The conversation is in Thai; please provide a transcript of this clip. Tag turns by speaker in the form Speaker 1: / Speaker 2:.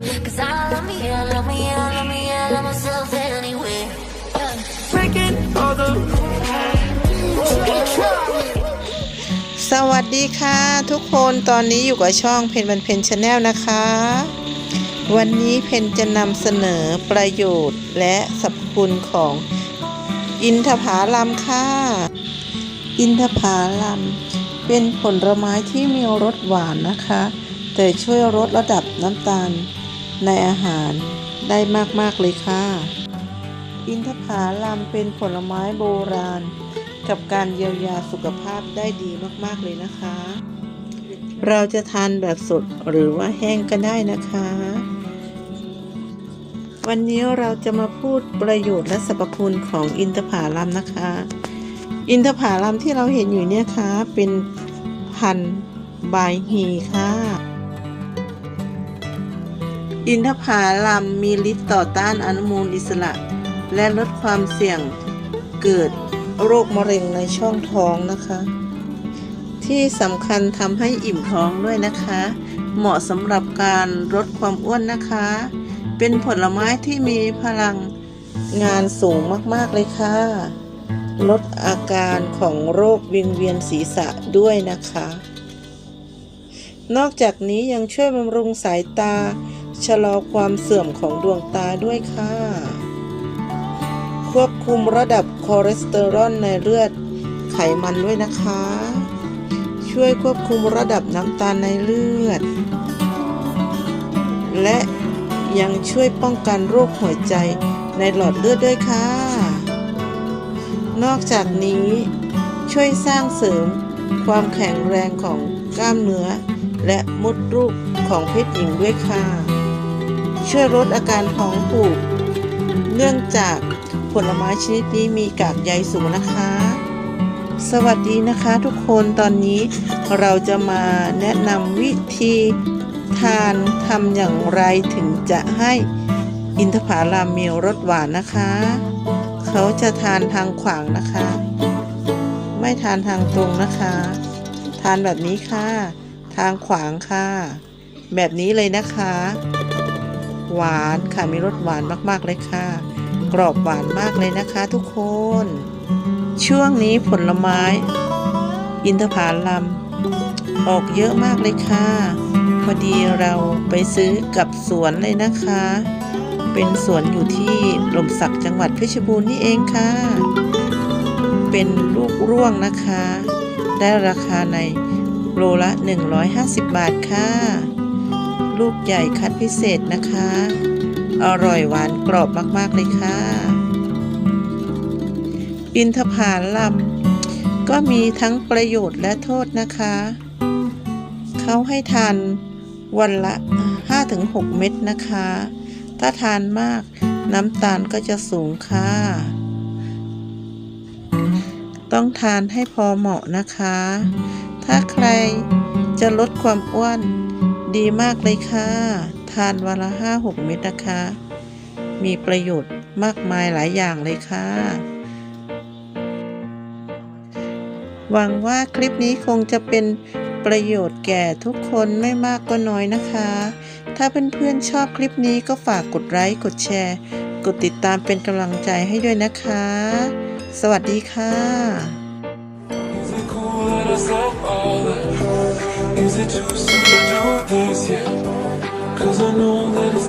Speaker 1: Cause I love me, I love me, I love me, I love myself anyway. Yeah.
Speaker 2: breaking all the
Speaker 3: สวัสดีค่ะ ทุกคนตอนนี้อยู่กับช่องเพนบันเพนชาแนลนะคะ วันนี้เพนจะนำเสนอประโยชน์และสรรพคุณของอินทผาลัมค่ะ อินทผาลัมเป็นผลไม้ที่มีรสหวานนะคะ แต่ช่วยลดระดับน้ำตาล ในอาหารได้มาก ๆ เลยค่ะ อินทผาลัมเป็นผลไม้โบราณ กับการเยียวยาสุขภาพได้ดีมาก ๆ เลยนะคะ เราจะทานแบบสดหรือว่าแห้งก็ได้นะคะ วันนี้เราจะมาพูดประโยชน์และสรรพคุณของอินทผลัมนะคะ อินทผลัมที่เราเห็นอยู่เนี่ยคะเป็นพันธุ์บายฮีค่ะ อินทผลัมมีฤทธิ์ต่อต้านอนุมูลอิสระ และลดความเสี่ยงเกิดโรคมะเร็งในช่องท้องนะคะ ที่สำคัญทำให้อิ่มท้องด้วยนะคะ เหมาะสำหรับการลดความอ้วนนะคะ เป็นผลไม้ที่มีพลังงานสูงมากๆเลยค่ะ ลดอาการของโรควิงเวียนศีรษะด้วยนะคะ นอกจากนี้ยังช่วยบำรุงสายตา ชะลอความเสื่อมของดวงตาด้วยค่ะ ควบคุมระดับคอเลสเตอรอลในเลือดไขมันด้วยนะคะ ช่วยควบคุมระดับน้ำตาลในเลือด และยังช่วยป้องกันโรคหัวใจในหลอดเลือดด้วยค่ะ นอกจากนี้ช่วยสร้างเสริมความแข็งแรงของกล้ามเนื้อ และมดลูกของเพศหญิงด้วยค่ะ ช่วยลดอาการท้องผูก เนื่องจากผลไม้ชนิดนี้มีกากใยสูงนะคะ สวัสดีนะคะทุกคนตอนนี้เราจะมาแนะนำวิธีทานทำอย่างไรถึงจะให้อินทผลัมมีรสหวานนะคะ เขาจะทานทางขวางนะคะ ไม่ทานทางตรงนะคะ ทานแบบนี้ค่ะ ทางขวางค่ะ แบบนี้เลยนะคะ หวานค่ะมีรสหวานมากๆเลยค่ะ กรอบหวานมากเลยนะคะ ทุกคน ช่วงนี้ผลไม้ อินทผลัมออกเยอะมากเลยค่ะ พอดีเราไปซื้อกับสวนเลยนะคะ เป็นสวนอยู่ที่ลมสักจังหวัดเพชรบูรณ์นี่เองค่ะ เป็นลูกร่วงนะคะ ได้ราคาในโลละ 150 บาทค่ะ ลูกใหญ่คัดพิเศษนะคะ อร่อยหวานกรอบมากๆเลยค่ะ อินทผลัมก็มีทั้งประโยชน์และโทษนะคะ เขาให้ทานวันละ 5-6 เม็ดนะคะ ถ้าทานมากน้ำตาลก็จะสูงค่ะ ต้องทานให้พอเหมาะนะคะ ถ้าใครจะลดความอ้วน ดีมากเลยค่ะ ทานวันละห้าหกเม็ดนะคะ มีประโยชน์มากมายหลายอย่างเลยค่ะ หวังว่าคลิปนี้คงจะเป็นประโยชน์แก่ทุกคนไม่มากก็น้อยนะคะ ถ้าเพื่อนๆชอบคลิปนี้ก็ฝากกดไลค์กดแชร์ กดติดตามเป็นกำลังใจให้ด้วยนะคะ สวัสดีค่ะ
Speaker 2: Is it too soon Cause I know that it's